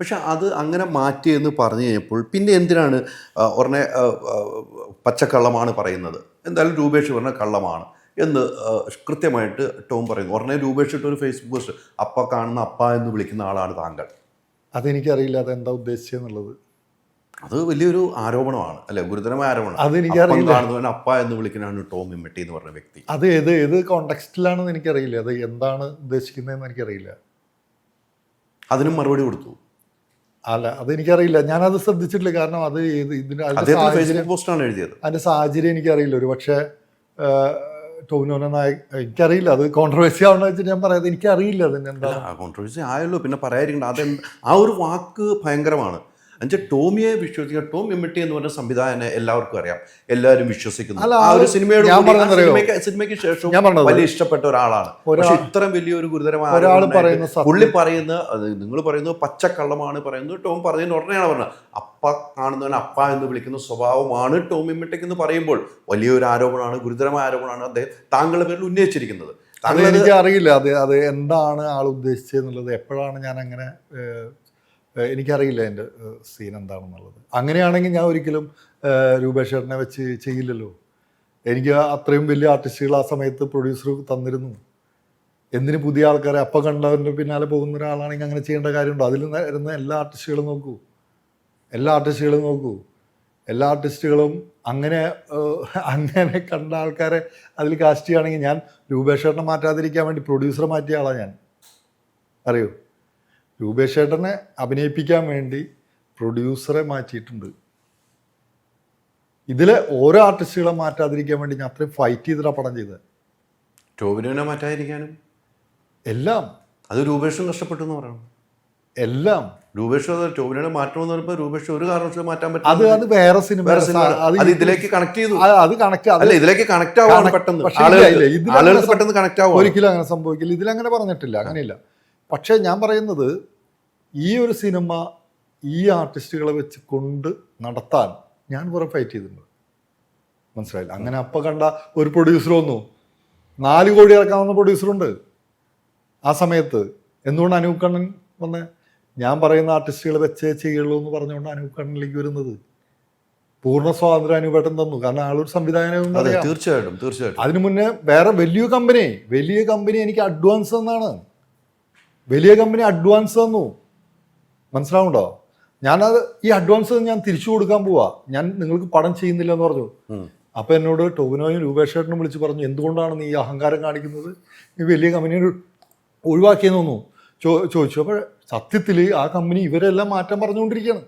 പക്ഷെ അത് അങ്ങനെ മാറ്റിയെന്ന് പറഞ്ഞു കഴിഞ്ഞപ്പോൾ പിന്നെ എന്തിനാണ് ഉടനെ പച്ചക്കള്ളമാണ് പറയുന്നത്? എന്തായാലും രൂപേഷ് പറഞ്ഞ കള്ളമാണ് എന്ന് കൃത്യമായിട്ട് ടോം പറയുന്നു. ഉടനെ രൂപേഷ് ഇട്ടൊരു ഫേസ്ബുക്ക് പോസ്റ്റ് അപ്പ കാണുന്ന അപ്പ എന്ന് വിളിക്കുന്ന ആളാണ് താങ്കൾ. അതെനിക്കറിയില്ല അതെന്താ ഉദ്ദേശിച്ചെന്നുള്ളത്. അത് വലിയൊരു ആരോപണമാണ് അല്ലെ? ഗുരുതരമായ ആരോപണം. അതെനിക്കറിയില്ല. കാണുന്നവൻ അപ്പ എന്ന് വിളിക്കുന്നതാണ് ടോം ഇമ്മട്ടി എന്ന് പറഞ്ഞ വ്യക്തി. അത് ഏത് ഏത് കോണ്ടെക്സ്റ്റിലാണെന്ന് എനിക്കറിയില്ല. അത് എന്താണ് ഉദ്ദേശിക്കുന്നതെന്ന് എനിക്കറിയില്ല. അതിനും മറുപടി കൊടുത്തു. അല്ല അതെനിക്കറിയില്ല. ഞാനത് ശ്രദ്ധിച്ചിട്ടില്ല. കാരണം അത് ഇതിന്റെ ഇതിന് അതിന്റെ സാഹചര്യം എഴുതിയത്. അതിന്റെ സാഹചര്യം എനിക്കറിയില്ല. ഒരു പക്ഷേ ടോവിനോന നായക് എനിക്കറിയില്ല. അത് കോൺട്രവേഴ്സി ആവണമെന്ന് വെച്ചിട്ട് ഞാൻ പറയാതെ എനിക്കറിയില്ല അതിന് എന്താ. കോൺട്രവേഴ്സി ആയല്ലോ. പിന്നെ പറയാതിരിക്കണ്ട. അത് ആ ഒരു വാക്ക് ഭയങ്കരമാണ്. എന്നുവെച്ചാൽ ടോമിയെ വിശ്വസിക്കുക ടോം ഇമ്മിട്ടി എന്ന് പറഞ്ഞ സംവിധായകനെ എല്ലാവർക്കും അറിയാം. എല്ലാവരും വിശ്വസിക്കുന്നു. ആ ഒരു സിനിമയുടെ? സിനിമയ്ക്ക് ശേഷം വലിയ ഇഷ്ടപ്പെട്ട ഒരാളാണ്. ഒരാ- പക്ഷെ ഇത്രയും വലിയൊരു ഗുരുതരമായ ഒരാൾ പറയുന്ന പുള്ളി പറയുന്ന നിങ്ങൾ പറയുന്നത് പച്ചക്കള്ളമാണ് പറയുന്നത് ടോം പറഞ്ഞതിന് ഉടനെയാണ് പറഞ്ഞത്. അപ്പ കാണുന്നവൻ അപ്പ എന്ന് വിളിക്കുന്ന സ്വഭാവമാണ് ടോം ഇമ്മിട്ടിക്ക് എന്ന് പറയുമ്പോൾ വലിയൊരു ആരോപണമാണ് ഗുരുതരമായ ആരോപണമാണ് അദ്ദേഹം താങ്കളുടെ പേരിൽ ഉന്നയിച്ചിരിക്കുന്നത്. താങ്കൾ എനിക്ക് അറിയില്ല അത് അത് എന്താണ് ആൾ ഉദ്ദേശിച്ചത് എന്നുള്ളത്. എപ്പോഴാണ് ഞാൻ അങ്ങനെ എനിക്കറിയില്ല എന്റെ സീൻ എന്താണെന്നുള്ളത് അങ്ങനെയാണെങ്കിൽ ഞാൻ ഒരിക്കലും രൂപേഷേട്ടനെ വെച്ച് ചെയ്യില്ലല്ലോ. എനിക്ക് അത്രയും വലിയ ആർട്ടിസ്റ്റുകൾ ആ സമയത്ത് പ്രൊഡ്യൂസർ തന്നിരുന്നു. എന്തിന് പുതിയ ആൾക്കാരെ അപ്പം കണ്ടവരുടെ പിന്നാലെ പോകുന്ന ഒരാളാണെങ്കിൽ അങ്ങനെ ചെയ്യേണ്ട കാര്യമുണ്ടോ? അതിൽ വരുന്ന എല്ലാ ആർട്ടിസ്റ്റുകളും നോക്കൂ. എല്ലാ ആർട്ടിസ്റ്റുകളും നോക്കൂ. എല്ലാ ആർട്ടിസ്റ്റുകളും അങ്ങനെ അങ്ങനെ കണ്ട ആൾക്കാരെ അതിൽ കാസ്റ്റ് ചെയ്യുകയാണെങ്കിൽ ഞാൻ രൂപേഷേട്ടനെ മാറ്റാതിരിക്കാൻ വേണ്ടി പ്രൊഡ്യൂസറെ മാറ്റിയ ആളാണ് ഞാൻ. അറിയോ? രൂപേഷ് ചേട്ടനെ അഭിനയിപ്പിക്കാൻ വേണ്ടി പ്രൊഡ്യൂസറെ മാറ്റിയിട്ടുണ്ട്. ഇതിലെ ഓരോ ആർട്ടിസ്റ്റുകളെ മാറ്റാതിരിക്കാൻ വേണ്ടി ഞാൻ അത്രയും ഫൈറ്റ് ചെയ്തിട്ടാണ് പടം ചെയ്തത്. ടോവിനോനെ മാറ്റാതിരിക്കാനും? എല്ലാം. അത് രൂപേഷും കഷ്ടപ്പെട്ടു എന്ന് പറയണം. എല്ലാം. രൂപേഷ് ടോവിനോനെ മാറ്റണമെന്ന് പറയുമ്പോൾ രൂപേഷ് ഒരു കാരണവശാലും മാറ്റാൻ പറ്റും അത് അത് വേറെ സിനിമ അത് ഇതിലേക്ക് കണക്ട് ചെയ്തു. അത് കണക്ട് അല്ല ഇതിലേക്ക് കണക്ട് ആവാണ് Connect- പെട്ടെന്ന്. പെട്ടെന്ന് കണക്ട് ആവുക ഒരിക്കലും അങ്ങനെ സംഭവിക്കില്ല. ഇതിലങ്ങനെ പറഞ്ഞിട്ടില്ല അങ്ങനെയില്ല. പക്ഷേ ഞാൻ പറയുന്നത് ഈ ഒരു സിനിമ ഈ ആർട്ടിസ്റ്റുകളെ വെച്ച് കൊണ്ട് നടത്താൻ ഞാൻ കുറെ ഫൈറ്റ് ചെയ്തിട്ടുണ്ട്. മനസ്സിലായില്ല? അങ്ങനെ അപ്പം കണ്ട ഒരു പ്രൊഡ്യൂസർ വന്നു. നാല് കോടി ഇറക്കാവുന്ന പ്രൊഡ്യൂസറുണ്ട് ആ സമയത്ത് എന്തുകൊണ്ട് അനൂപ് കണ്ണൻ വന്ന്? ഞാൻ പറയുന്ന ആർട്ടിസ്റ്റുകൾ വെച്ചേ ചെയ്യുള്ളൂ എന്ന് പറഞ്ഞുകൊണ്ട് അനൂപ് കണ്ണനിലേക്ക് വരുന്നത്. പൂർണ സ്വാതന്ത്ര്യം അനൂപേട്ടൻ തന്നു. കാരണം ആളൊരു സംവിധാനം തീർച്ചയായിട്ടും തീർച്ചയായിട്ടും. അതിനു മുന്നേ വേറെ വലിയ കമ്പനി വലിയ കമ്പനി എനിക്ക് അഡ്വാൻസ് തന്നാണ്. വലിയ കമ്പനി അഡ്വാൻസ് തന്നു. മനസ്സിലാവുണ്ടോ ഞാനത് ഈ അഡ്വാൻസ് ഞാൻ തിരിച്ചു കൊടുക്കാൻ പോവാ. ഞാൻ നിങ്ങൾക്ക് പടം ചെയ്യുന്നില്ല എന്ന് പറഞ്ഞു. അപ്പൊ എന്നോട് ടോവിനോയും രൂപേഷേട്ടനും വിളിച്ച് പറഞ്ഞു എന്തുകൊണ്ടാണ് നീ ഈ അഹങ്കാരം കാണിക്കുന്നത്? നീ വലിയ കമ്പനിയെ ഒഴിവാക്കിയെന്ന് തോന്നുന്നു. ചോ ചോദിച്ചു. അപ്പോൾ സത്യത്തിൽ ആ കമ്പനി ഇവരെല്ലാം മാറ്റം പറഞ്ഞുകൊണ്ടിരിക്കുകയാണ്.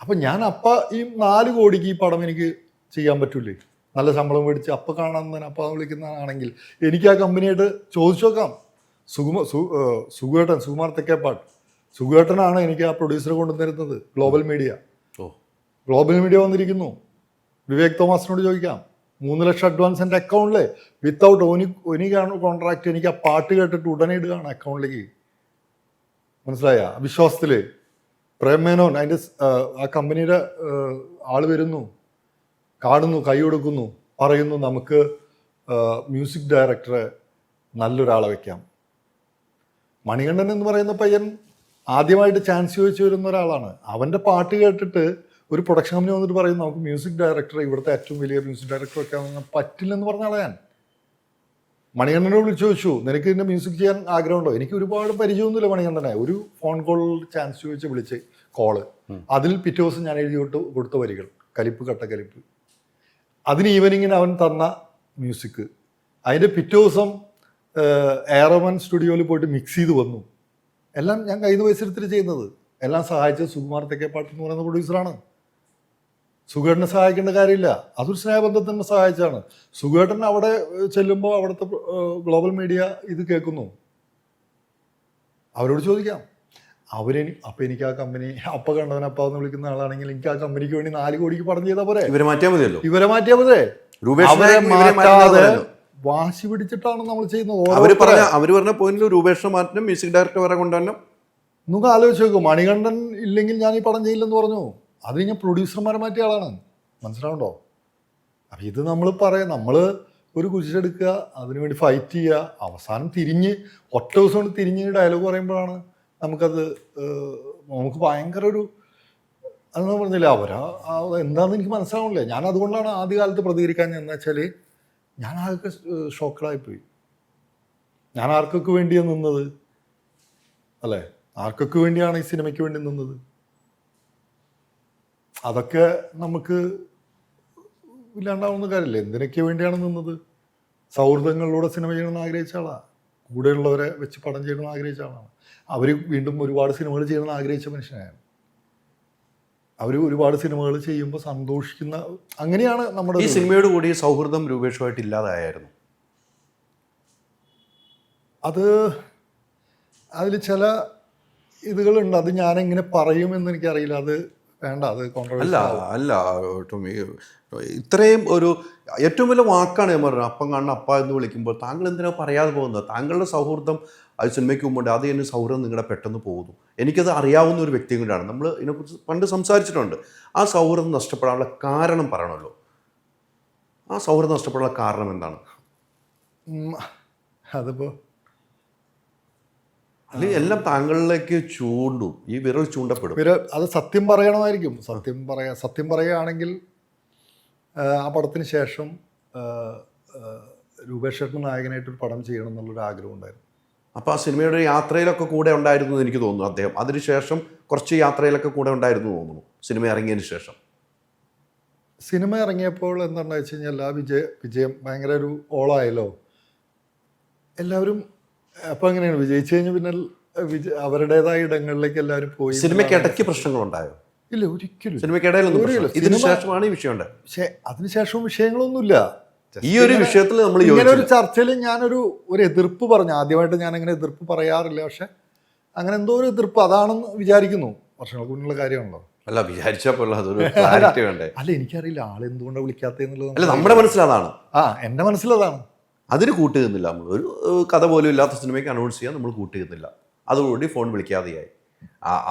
അപ്പം ഞാൻ അപ്പ ഈ നാല് കോടിക്ക് ഈ പടം എനിക്ക് ചെയ്യാൻ പറ്റൂലേ. നല്ല ശമ്പളം മേടിച്ച് അപ്പ കാണാൻ അപ്പം അപ്പ വിളിക്കുന്നതാണെങ്കിൽ എനിക്ക് ആ കമ്പനിയായിട്ട് ചോദിച്ചു നോക്കാം. സുകുമ സു സുഗേട്ടൻ സുകുമാർ തെക്കേപ്പാട് സുകുവേട്ടനാണ് എനിക്ക് ആ പ്രൊഡ്യൂസർ കൊണ്ടുവന്നിരുന്നത് ഗ്ലോബൽ മീഡിയ ഓ. ഗ്ലോബൽ മീഡിയ വന്നിരിക്കുന്നു. വിവേക് തോമസിനോട് ചോദിക്കാം മൂന്ന് ലക്ഷം അഡ്വാൻസ് എന്റെ അക്കൗണ്ടിൽ വിത്തൗട്ട് ഒനി ഒനി കോൺട്രാക്ട് എനിക്ക് ആ പാട്ട് കേട്ടിട്ട് ഉടനെ ഇടുകയാണ് അക്കൗണ്ടിലേക്ക് മനസ്സിലായ? വിശ്വാസത്തിൽ പ്രേമേനോൻ അതിന്റെ ആ, കമ്പനിയുടെ ആൾ വരുന്നു. കാണുന്നു കൈ കൊടുക്കുന്നു പറയുന്നു നമുക്ക് മ്യൂസിക് ഡയറക്ടറെ നല്ലൊരാളെ വെക്കാം. മണികണ്ഠൻ എന്ന് പറയുന്ന പയ്യൻ ആദ്യമായിട്ട് ചാൻസ് ചോദിച്ചു വരുന്ന ഒരാളാണ്. അവന്റെ പാട്ട് കേട്ടിട്ട് ഒരു പ്രൊഡക്ഷൻ കമ്പനി വന്നിട്ട് പറയും നമുക്ക് മ്യൂസിക് ഡയറക്ടർ ഇവിടുത്തെ ഏറ്റവും വലിയ മ്യൂസിക് ഡയറക്ടർ ഒക്കെ ആണെന്ന് പറ്റില്ലെന്ന് പറഞ്ഞ ആളെ ഞാൻ. മണികണ്ഠനോട് വിളിച്ചു ചോദിച്ചു നിനക്ക് ഇതിന്റെ മ്യൂസിക് ചെയ്യാൻ ആഗ്രഹമുണ്ടോ? എനിക്ക് ഒരുപാട് പരിചയമൊന്നുമില്ല മണികണ്ഠനെ. ഒരു ഫോൺ കോൾ ചാൻസ് ചോദിച്ച് വിളിച്ച് കോൾ അതിൽ പിറ്റേ ദിവസം ഞാൻ എഴുതി കൊടുത്ത് കൊടുത്ത വരികൾ. കലിപ്പ് കട്ട കലിപ്പ്. അതിന് ഈവനിങ്ങിന് അവൻ തന്ന മ്യൂസിക് അതിന്റെ പിറ്റേ ദിവസം എയറോമൻ സ്റ്റുഡിയോയിൽ പോയിട്ട് മിക്സ് ചെയ്ത് വന്നു. എല്ലാം ഞാൻ കൈത് പൈസ എടുത്തിട്ട് ചെയ്യുന്നത്. എല്ലാം സഹായിച്ചത് സുകുമാർ തെക്കേപ്പാട്ട് എന്ന് പറയുന്ന പ്രൊഡ്യൂസറാണ് സുഖേട്ടനെ സഹായിക്കേണ്ട കാര്യമില്ല. അതൊരു സ്നേഹബന്ധത്തിന് സഹായിച്ചാണ് സുഖേട്ടൻ അവിടെ ചെല്ലുമ്പോൾ അവിടുത്തെ ഗ്ലോബൽ മീഡിയ ഇത് കേൾക്കുന്നു. അവരോട് ചോദിക്കാം. അവരെ അപ്പം എനിക്ക് ആ കമ്പനി അപ്പ കണ്ടവൻ അപ്പ എന്ന് വിളിക്കുന്ന ആളാണെങ്കിൽ എനിക്ക് ആ കമ്പനിക്ക് വേണ്ടി നാല് കോടിക്ക് പടം ചെയ്താൽ പോരെ. ഇവരെ മാറ്റിയാൽ മതിയല്ലോ. ഇവരെ മാറ്റിയാൽ പോരെ അവരെ ഇവരെ മാറ്റാതെ മാറ്റുന്നതല്ലോ. വാശി പിടിച്ചിട്ടാണ് നമ്മൾ ചെയ്യുന്നത്. അവർ പറഞ്ഞ അവർ പറഞ്ഞ പോയിന്റിൽ രൂപേഷ് മാറ്റം മ്യൂസിക് ഡയറക്ടർ വരെ കൊണ്ടുവരണം. നമുക്ക് ആലോചിച്ച് നോക്കൂ. മണികണ്ഠൻ ഇല്ലെങ്കിൽ ഞാൻ ഈ പടം ചെയ്യില്ലെന്ന് പറഞ്ഞു. അത് ഞാൻ പ്രൊഡ്യൂസർമാരെ മാറ്റിയ ആളാണ്. മനസ്സിലാവുണ്ടോ? അപ്പം ഇത് നമ്മൾ പറയാം നമ്മൾ ഒരു കുരിശെടുക്കുക അതിനുവേണ്ടി ഫൈറ്റ് ചെയ്യുക അവസാനം തിരിഞ്ഞ് ഒറ്റ ദിവസം കൊണ്ട് തിരിഞ്ഞ് ഡയലോഗ് പറയുമ്പോഴാണ് നമുക്കത് നമുക്ക് ഭയങ്കര ഒരു അതെന്ന് പറഞ്ഞില്ല അവരാ എന്താണെന്ന് എനിക്ക് മനസ്സിലാവണില്ല ഞാൻ അതുകൊണ്ടാണ് ആദ്യകാലത്ത് പ്രതികരിക്കാൻ എന്ന് വെച്ചാൽ ഞാൻ ആകെ ഷോക്കഡായിപ്പോയി ഞാൻ ആർക്കൊക്കെ വേണ്ടിയാണ് നിന്നത്? അല്ലേ? ആർക്കൊക്കെ വേണ്ടിയാണ് ഈ സിനിമയ്ക്ക് വേണ്ടി നിന്നത്? അതൊക്കെ നമുക്ക് ഇല്ലാണ്ടാവുന്ന കാര്യമില്ല എന്തിനൊക്കെ വേണ്ടിയാണ് നിന്നത്? സൗഹൃദങ്ങളിലൂടെ സിനിമ ചെയ്യണമെന്ന് ആഗ്രഹിച്ച ആളാണ് കൂടെയുള്ളവരെ വെച്ച് പടം ചെയ്യണമെന്ന് ആഗ്രഹിച്ച ആളാണ്. അവർ വീണ്ടും ഒരുപാട് സിനിമകൾ ചെയ്യണമെന്ന് ആഗ്രഹിച്ച മനുഷ്യനാണ് അവർ ഒരുപാട് സിനിമകൾ ചെയ്യുമ്പോൾ സന്തോഷിക്കുന്ന അങ്ങനെയാണ് നമ്മുടെ ഈ സിനിമയോട് കൂടി സൗഹൃദം രൂപേഷുമായിട്ട് ഇല്ലാതായിരുന്നു അത് അതിൽ ചില ഇതുകളുണ്ട്. അത് ഞാനെങ്ങനെ പറയുമെന്ന് എനിക്കറിയില്ല. അത് വേണ്ട അത് അല്ല അല്ല ടോമി ഇത്രയും ഒരു ഏറ്റവും വലിയ വാക്കാണ് ഞാൻ പറഞ്ഞത് അപ്പം കാണുന്ന അപ്പ എന്ന് വിളിക്കുമ്പോൾ താങ്കൾ എന്തിനാ പറയാതെ പോകുന്നത്? താങ്കളുടെ സൗഹൃദം അത് സിനിമയ്ക്ക് മുമ്പുണ്ട് അത് എന്റെ സൗഹൃദം നിങ്ങളുടെ പെട്ടെന്ന് പോകുന്നു. എനിക്കത് അറിയാവുന്ന ഒരു വ്യക്തി കൂടിയാണ്. നമ്മൾ ഇതിനെക്കുറിച്ച് പണ്ട് സംസാരിച്ചിട്ടുണ്ട്. ആ സൗഹൃദം നഷ്ടപ്പെടാനുള്ള കാരണം പറയണമല്ലോ. ആ സൗഹൃദം നഷ്ടപ്പെടാനുള്ള കാരണം എന്താണ്? അതിപ്പോൾ അല്ലെങ്കിൽ എല്ലാം താങ്കളിലേക്ക് ചൂണ്ടും ഈ വിരൽ ചൂണ്ടപ്പെടും. വിരൽ അത് സത്യം പറയണമായിരിക്കും. സത്യം പറയാ സത്യം പറയുകയാണെങ്കിൽ ആ, പടത്തിന് ശേഷം രൂപേഷ് ചേട്ടൻ നായകനായിട്ടൊരു പടം ചെയ്യണം എന്നുള്ളൊരു ആഗ്രഹം ഉണ്ടായിരുന്നു. അപ്പോൾ ആ സിനിമയുടെ യാത്രയിലൊക്കെ കൂടെ ഉണ്ടായിരുന്നു എന്ന് എനിക്ക് തോന്നുന്നു അദ്ദേഹം. അതിനുശേഷം കുറച്ച് യാത്രയിലൊക്കെ കൂടെ ഉണ്ടായിരുന്നു തോന്നുന്നു സിനിമ ഇറങ്ങിയതിന് ശേഷം. സിനിമ ഇറങ്ങിയപ്പോൾ എന്താണെന്ന് വെച്ച് കഴിഞ്ഞാൽ ആ വിജയ വിജയം ഭയങ്കര ഒരു ഓളായല്ലോ എല്ലാവരും അപ്പോൾ അങ്ങനെയാണ് വിജയിച്ചു കഴിഞ്ഞ പിന്നെ അവരുടേതായ ഇടങ്ങളിലേക്ക് എല്ലാവരും പോയി സിനിമയ്ക്ക് ഇടയ്ക്ക് പ്രശ്നങ്ങളുണ്ടായോ? ഇല്ല ഒരിക്കലും സിനിമയ്ക്ക് ഇടയിലൊന്നും. പ്രശ്നം- ശേഷമാണ് ഈ വിഷയം ഉണ്ടായത് പക്ഷേ അതിനുശേഷവും വിഷയങ്ങളൊന്നുമില്ല. ഈ ഒരു വിഷയത്തിൽ നമ്മൾ ഇങ്ങനെ ഒരു ചർച്ചയിൽ ഞാനൊരു ഒരു എതിർപ്പ് പറഞ്ഞു. ആദ്യമായിട്ട് ഞാൻ അങ്ങനെ എതിർപ്പ് പറയാറില്ല. പക്ഷെ അങ്ങനെ എന്തോ ഒരു എതിർപ്പ് അതാണെന്ന് വിചാരിക്കുന്നു. വർഷങ്ങൾക്ക് മുന്നിലുള്ള കാര്യമാണല്ലോ. അല്ല വിചാരിച്ചപ്പോൾ അല്ല എനിക്കറിയില്ല. ആൾ എന്തുകൊണ്ടാണ് വിളിക്കാത്തതെന്നുള്ളത് അല്ല നമ്മുടെ മനസ്സിലതാണ് ആ എന്റെ മനസ്സിലതാണ് അതിന് കൂട്ടുകുന്നില്ല നമ്മൾ ഒരു കഥ പോലും ഇല്ലാത്ത സിനിമയ്ക്ക് അനൗൺസ് ചെയ്യാൻ നമ്മൾ കൂട്ടുകുന്നില്ല അതോടുകൂടി ഫോൺ വിളിക്കാതെയായി.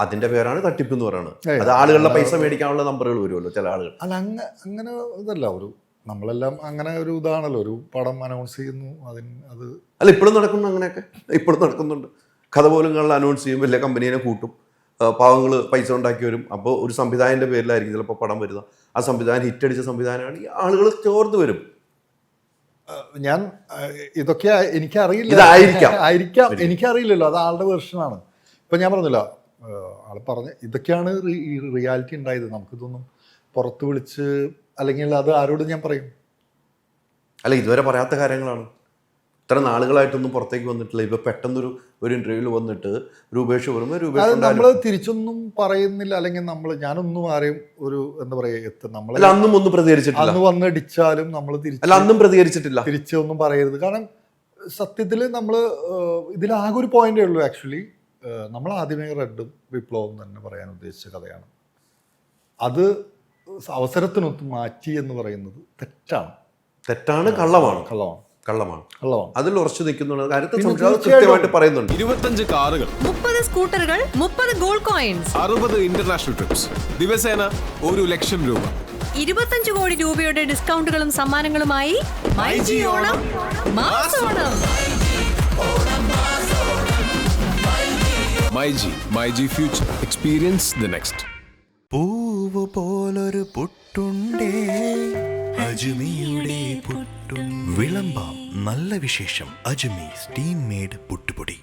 അതിന്റെ പേരാണ് തട്ടിപ്പ് എന്ന് പറയുന്നത് അത് ആളുകളുടെ പൈസ മേടിക്കാനുള്ള നമ്പറുകൾ വരുമല്ലോ ചില ആളുകൾ. അല്ല അങ്ങ അങ്ങനെ ഇതല്ല. ഒരു നമ്മളെല്ലാം അങ്ങനെ ഒരു ഇതാണല്ലോ. ഒരു പടം അനൗൺസ് ചെയ്യുന്നു അതിന് അത് അല്ല ഇപ്പോഴും നടക്കുന്നു അങ്ങനെയൊക്കെ? ഇപ്പോഴും നടക്കുന്നുണ്ട്. കഥ പോലും അനൗൺസ് ചെയ്യും വലിയ കമ്പനീനെ കൂട്ടും. പാവങ്ങൾ പൈസ ഉണ്ടാക്കി വരും. അപ്പോൾ ഒരു സംവിധായകന്റെ പേരിലായിരിക്കും ചിലപ്പോൾ പടം വരുന്നത്. ആ സംവിധാനം ഹിറ്റടിച്ച സംവിധാനമാണ് ഈ ആളുകൾ ചോർന്ന് വരും. ഞാൻ ഇതൊക്കെ എനിക്കറിയില്ല. ആയിരിക്കാം. എനിക്കറിയില്ലല്ലോ. അത് ആളുടെ വെർഷനാണ് ഇപ്പം ഞാൻ പറഞ്ഞില്ല ആൾ ആൾ പറഞ്ഞ ഇതൊക്കെയാണ് ഈ റിയാലിറ്റി ഉണ്ടായത്. നമുക്കിതൊന്നും പുറത്ത് വിളിച്ച് അല്ലെങ്കിൽ അത് ആരോടും ഞാൻ പറയും. അല്ല ഇതുവരെ പറയാത്ത കാര്യങ്ങളാണ്. ഇത്ര നാളുകളായിട്ടൊന്നും പുറത്തേക്ക് വന്നിട്ടില്ല. ഇപ്പൊ പെട്ടെന്നൊരു ഒരു ഇന്റർവ്യൂവിൽ വന്നിട്ട് രൂപേഷ് വരുമ്പോൾ രൂപേഷ് നമ്മൾ. തിരിച്ചൊന്നും പറയുന്നില്ല. അല്ലെങ്കിൽ നമ്മൾ ഞാനൊന്നും ആരെയും ഒരു എന്താ പറയുക എത്തും നമ്മൾ അന്നും ഒന്നും പ്രതികരിച്ചിട്ടില്ല. അന്ന് വന്നടിച്ചാലും നമ്മൾ അല്ല അന്നും പ്രതികരിച്ചിട്ടില്ല. തിരിച്ചൊന്നും പറയരുത്. കാരണം സത്യത്തിൽ നമ്മൾ ഇതിലാകെ ഒരു പോയിന്റേ ഉള്ളൂ ആക്ച്വലി നമ്മൾ ആദ്യമേ റെഡും വിപ്ലവം തന്നെ പറയാൻ ഉദ്ദേശിച്ച കഥയാണ്. അത് അവസരത്തിനൊത്ത് മാറ്റി എന്ന് പറയുന്നത് തെറ്റാണ്. തെറ്റാണ് കള്ളമാണ്. കള്ളമാണ്. കള്ളമാണ്. കള്ളമാണ്. അതിൽ ഉറച്ചു നിൽക്കുന്ന കാര്യത്തെ സംബന്ധിച്ച് കൃത്യമായിട്ട് പറയുന്നുണ്ട്. ഇരുപത്തഞ്ച് കാറുകൾ മുപ്പത് സ്കൂട്ടറുകൾ മുപ്പത് ഗോൾഡ് കോയിൻസ്. അറുപത് ഇന്റർനാഷണൽ ട്രിപ്സ്. ദിവസേന ഒരു ലക്ഷം രൂപ. ഇരുപത്തഞ്ച് കോടി രൂപയുടെ ഡിസ്കൗണ്ടുകളും സമ്മാനങ്ങളുമായി myG Onam myG myG future. Experience the next പൂവ് പോലൊരു പുട്ടുണ്ടേ. അജ്മിയുടെ പുട്ടും. വിളമ്പാം. നല്ല വിശേഷം. അജ്മി സ്റ്റീം മേഡ് പുട്ടുപൊടി.